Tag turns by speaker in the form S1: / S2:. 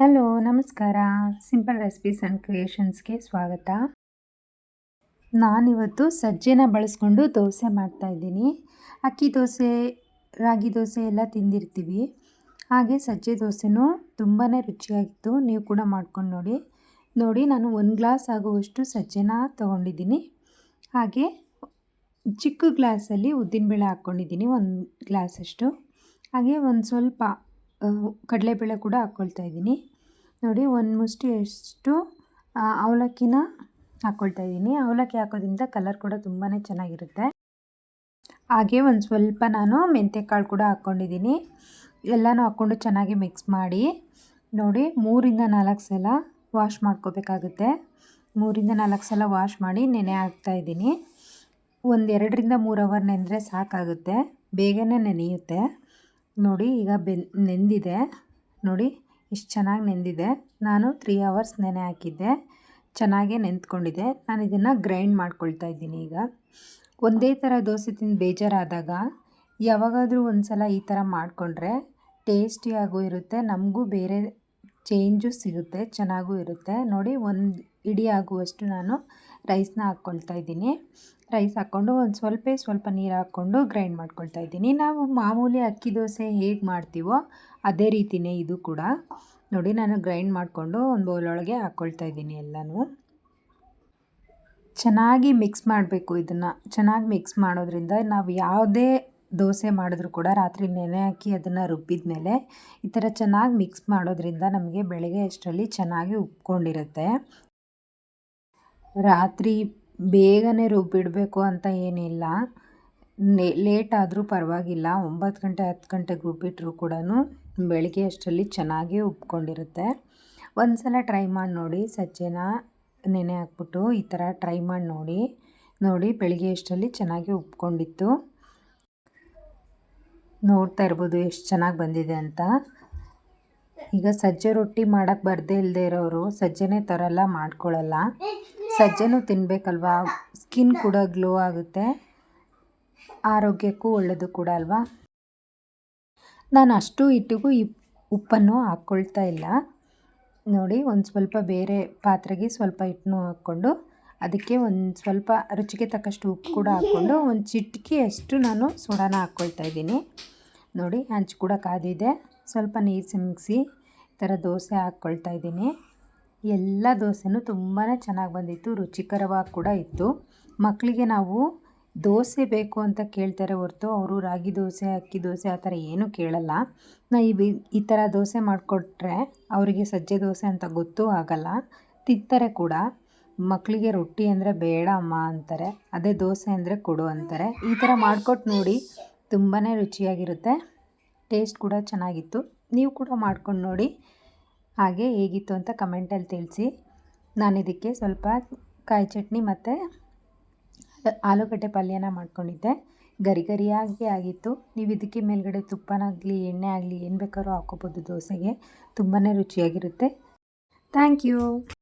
S1: Hello, ನಮಸ್ಕಾರ. Simple recipes and ಕ್ರಿಯೇಷನ್ಸ್ಗೆ ಸ್ವಾಗತ. ನಾನಿವತ್ತು ಸಜ್ಜೆನ ಬಳಸ್ಕೊಂಡು ದೋಸೆ ಮಾಡ್ತಾಯಿದ್ದೀನಿ ಅಕ್ಕಿ ದೋಸೆ, ರಾಗಿ ದೋಸೆ ಎಲ್ಲ ತಿಂದಿರ್ತೀವಿ. ಹಾಗೆ ಸಜ್ಜೆ ದೋಸೆನೂ ತುಂಬಾ ರುಚಿಯಾಗಿತ್ತು. ನೀವು ಕೂಡ ಮಾಡ್ಕೊಂಡು ನೋಡಿ. ನೋಡಿ, ನಾನು ಒಂದು ಗ್ಲಾಸ್ ಆಗುವಷ್ಟು ಸಜ್ಜೆನ ತೊಗೊಂಡಿದ್ದೀನಿ. ಹಾಗೆ ಚಿಕ್ಕ ಗ್ಲಾಸಲ್ಲಿ ಉದ್ದಿನಬೇಳೆ ಹಾಕ್ಕೊಂಡಿದ್ದೀನಿ ಒಂದು ಗ್ಲಾಸಷ್ಟು. ಹಾಗೆ ಒಂದು ಸ್ವಲ್ಪ ಕಡಲೆಬೇಳೆ ಕೂಡ ಹಾಕ್ಕೊಳ್ತಾ ಇದ್ದೀನಿ. ನೋಡಿ, ಒಂದು ಮುಷ್ಟಿ ಅಷ್ಟು ಅವಲಕ್ಕಿನ ಹಾಕ್ಕೊಳ್ತಾ ಇದ್ದೀನಿ. ಅವಲಕ್ಕಿ ಹಾಕೋದ್ರಿಂದ ಕಲರ್ ಕೂಡ ತುಂಬಾ ಚೆನ್ನಾಗಿರುತ್ತೆ. ಹಾಗೆ ಒಂದು ಸ್ವಲ್ಪ ನಾನು ಮೆಂತ್ಯಕಾಳು ಕೂಡ ಹಾಕ್ಕೊಂಡಿದ್ದೀನಿ ಎಲ್ಲನೂ ಹಾಕ್ಕೊಂಡು ಚೆನ್ನಾಗಿ ಮಿಕ್ಸ್ ಮಾಡಿ. ನೋಡಿ, ಮೂರಿಂದ ನಾಲ್ಕು ಸಲ ವಾಶ್ ಮಾಡ್ಕೋಬೇಕಾಗುತ್ತೆ. ಮೂರಿಂದ ನಾಲ್ಕು ಸಲ ವಾಶ್ ಮಾಡಿ ನೆನೆ ಹಾಕ್ತಾಯಿದ್ದೀನಿ ಒಂದು ಎರಡರಿಂದ ಮೂರು ಅವರ್ ನೆನೆದ್ರೆ ಸಾಕಾಗುತ್ತೆ. ಬೇಗನೆ ನೆನೆಯುತ್ತೆ. ನೋಡಿ ಈಗ ಬೆನ್, ನೆಂದಿದೆ. ನೋಡಿ ಇಷ್ಟು ಚೆನ್ನಾಗಿ ನೆಂದಿದೆ. ನಾನು ತ್ರೀ ಅವರ್ಸ್ ನೆನೆ ಹಾಕಿದ್ದೆ. ಚೆನ್ನಾಗೇ ನೆಂದ್ಕೊಂಡಿದೆ ನಾನು ಇದನ್ನು ಗ್ರೈಂಡ್ ಮಾಡ್ಕೊಳ್ತಾ ಇದ್ದೀನಿ ಈಗ. ಒಂದೇ ಥರ ದೋಸೆ ತಿಂದು ಬೇಜಾರಾದಾಗ ಯಾವಾಗಾದರೂ ಒಂದು ಸಲ ಈ ಥರ ಮಾಡಿಕೊಂಡ್ರೆ ಟೇಸ್ಟಿಯಾಗೂ ಇರುತ್ತೆ, ನಮಗೂ ಬೇರೆ ಚೇಂಜು ಸಿಗುತ್ತೆ, ಚೆನ್ನಾಗೂ ಇರುತ್ತೆ. ನೋಡಿ ಒಂದು ಇಡೀ ಆಗುವಷ್ಟು ನಾನು ರೈಸ್ನ ಹಾಕ್ಕೊಳ್ತಾ ಇದ್ದೀನಿ. ರೈಸ್ ಹಾಕ್ಕೊಂಡು ಒಂದು ಸ್ವಲ್ಪ ಸ್ವಲ್ಪ ನೀರು ಹಾಕ್ಕೊಂಡು ಗ್ರೈಂಡ್ ಮಾಡ್ಕೊಳ್ತಾ ಇದ್ದೀನಿ. ನಾವು ಮಾಮೂಲಿ ಅಕ್ಕಿ ದೋಸೆ ಹೇಗೆ ಮಾಡ್ತೀವೋ ಅದೇ ರೀತಿಯೇ ಇದು ಕೂಡ. ನೋಡಿ, ನಾನು ಗ್ರೈಂಡ್ ಮಾಡಿಕೊಂಡು ಒಂದು ಬೌಲೊಳಗೆ ಹಾಕ್ಕೊಳ್ತಾ ಇದ್ದೀನಿ ಎಲ್ಲನೂ. ಚೆನ್ನಾಗಿ ಮಿಕ್ಸ್ ಮಾಡಬೇಕು ಇದನ್ನು. ಚೆನ್ನಾಗಿ ಮಿಕ್ಸ್ ಮಾಡೋದ್ರಿಂದ ನಾವು ಯಾವುದೇ ದೋಸೆ ಮಾಡಿದ್ರು ಕೂಡ ರಾತ್ರಿ ನೆನೆ ಹಾಕಿ ಅದನ್ನು ರುಬ್ಬಿದ ಮೇಲೆ ಈ ಥರ ಚೆನ್ನಾಗಿ ಮಿಕ್ಸ್ ಮಾಡೋದ್ರಿಂದ ನಮಗೆ ಬೆಳಗ್ಗೆ ಅಷ್ಟರಲ್ಲಿ ಚೆನ್ನಾಗಿ ಉಪ್ಕೊಂಡಿರುತ್ತೆ. ರಾತ್ರಿ ಬೇಗನೆ ರುಬ್ಬಿಡಬೇಕು ಅಂತ ಏನಿಲ್ಲ. ಲೇಟ್ ಆದರೂ ಪರವಾಗಿಲ್ಲ. ಒಂಬತ್ತು ಗಂಟೆ, ಹತ್ತು ಗಂಟೆಗೆ ರುಬ್ಬಿಟ್ರೂ ಕೂಡ ಬೆಳಗ್ಗೆ ಅಷ್ಟರಲ್ಲಿ ಚೆನ್ನಾಗಿ ಉಬ್ಕೊಂಡಿರುತ್ತೆ ಒಂದು ಸಲ ಟ್ರೈ ಮಾಡಿ ನೋಡಿ. ಸಜ್ಜೆನ ನೆನೆ ಹಾಕ್ಬಿಟ್ಟು ಈ ಥರ ಟ್ರೈ ಮಾಡಿ ನೋಡಿ. ನೋಡಿ, ಬೆಳಗ್ಗೆ ಅಷ್ಟರಲ್ಲಿ ಚೆನ್ನಾಗಿ ಉಬ್ಕೊಂಡಿತ್ತು ನೋಡ್ತಾ ಇರ್ಬೋದು, ಎಷ್ಟು ಚೆನ್ನಾಗಿ ಬಂದಿದೆ ಅಂತ. ಈಗ ಸಜ್ಜೆ ರೊಟ್ಟಿ ಮಾಡೋಕ್ಕೆ ಬರದೇ ಇಲ್ಲದೆ ಇರೋರು ಸಜ್ಜೆನೇ ತರಲ್ಲ ಮಾಡ್ಕೊಳ್ಳಲ್ಲ ಸಜ್ಜೆನೂ ತಿನ್ನಬೇಕಲ್ವಾ ಸ್ಕಿನ್ ಕೂಡ ಗ್ಲೋ ಆಗುತ್ತೆ. ಆರೋಗ್ಯಕ್ಕೂ ಒಳ್ಳೆಯದು ಕೂಡ ಅಲ್ವಾ? ನಾನು ಅಷ್ಟು ಇಟ್ಟಿಗೂ ಈ ಉಪ್ಪನ್ನು ಹಾಕ್ಕೊಳ್ತಾ ಇಲ್ಲ. ನೋಡಿ, ಒಂದು ಸ್ವಲ್ಪ ಬೇರೆ ಪಾತ್ರೆಗೆ ಸ್ವಲ್ಪ ಹಿಟ್ಟನ್ನು ಹಾಕ್ಕೊಂಡು, ಅದಕ್ಕೆ ಒಂದು ಸ್ವಲ್ಪ ರುಚಿಗೆ ತಕ್ಕಷ್ಟು ಉಪ್ಪು ಕೂಡ ಹಾಕ್ಕೊಂಡು, ಒಂದು ಚಿಟಿಕೆಯಷ್ಟು ನಾನು ಸೋಡಾನ ಹಾಕ್ಕೊಳ್ತಾ ಇದ್ದೀನಿ. ನೋಡಿ ಹಂಚು ಕೂಡ ಕಾದಿದೆ. ಸ್ವಲ್ಪ ನೀರು ಸಿಮಿಕ್ಸಿ ಈ ಥರ ದೋಸೆ ಹಾಕ್ಕೊಳ್ತಾ ಇದ್ದೀನಿ. ಎಲ್ಲ ದೋಸೆನೂ ತುಂಬಾ ಚೆನ್ನಾಗಿ ಬಂದಿತ್ತು, ರುಚಿಕರವಾಗಿ ಕೂಡ ಇತ್ತು. ಮಕ್ಕಳಿಗೆ ನಾವು ದೋಸೆ ಬೇಕು ಅಂತ ಕೇಳ್ತಾರೆ ಹೊರತು ಅವರು ರಾಗಿ ದೋಸೆ, ಅಕ್ಕಿ ದೋಸೆ ಆ ಥರ ಏನೂ ಕೇಳಲ್ಲ. ನಾ ಈ ಈ ಥರ ದೋಸೆ ಮಾಡಿಕೊಟ್ರೆ ಅವರಿಗೆ ಸಜ್ಜೆ ದೋಸೆ ಅಂತ ಗೊತ್ತೂ ಆಗಲ್ಲ, ತಿಂತಾರೆ ಕೂಡ. ಮಕ್ಕಳಿಗೆ ರೊಟ್ಟಿ ಅಂದರೆ ಬೇಡ ಅಮ್ಮ ಅಂತಾರೆ, ಅದೇ ದೋಸೆ ಅಂದರೆ ಕೊಡು ಅಂತಾರೆ. ಈ ಥರ ಮಾಡಿಕೊಟ್ಟು ನೋಡಿ ತುಂಬಾ ರುಚಿಯಾಗಿರುತ್ತೆ. ಟೇಸ್ಟ್ ಕೂಡ ಚೆನ್ನಾಗಿತ್ತು. ನೀವು ಕೂಡ ಮಾಡ್ಕೊಂಡು ನೋಡಿ ಹಾಗೆ ಹೇಗಿತ್ತು ಅಂತ ಕಮೆಂಟಲ್ಲಿ ತಿಳಿಸಿ. ನಾನು ಇದಕ್ಕೆ ಸ್ವಲ್ಪ ಕಾಯಿ ಚಟ್ನಿ ಮತ್ತು ಆಲೂಗಡ್ಡೆ ಪಲ್ಯನ ಮಾಡ್ಕೊಂಡಿದ್ದೆ. ಗರಿ ಗರಿಯಾಗಿ ಆಗಿತ್ತು. ನೀವು ಇದಕ್ಕೆ ಮೇಲ್ಗಡೆ ತುಪ್ಪನಾಗಲಿ ಎಣ್ಣೆ ಆಗಲಿ ಏನು ಬೇಕಾದ್ರೂ ಹಾಕೋಬೋದು ದೋಸೆಗೆ. ತುಂಬಾ ರುಚಿಯಾಗಿರುತ್ತೆ. Thank you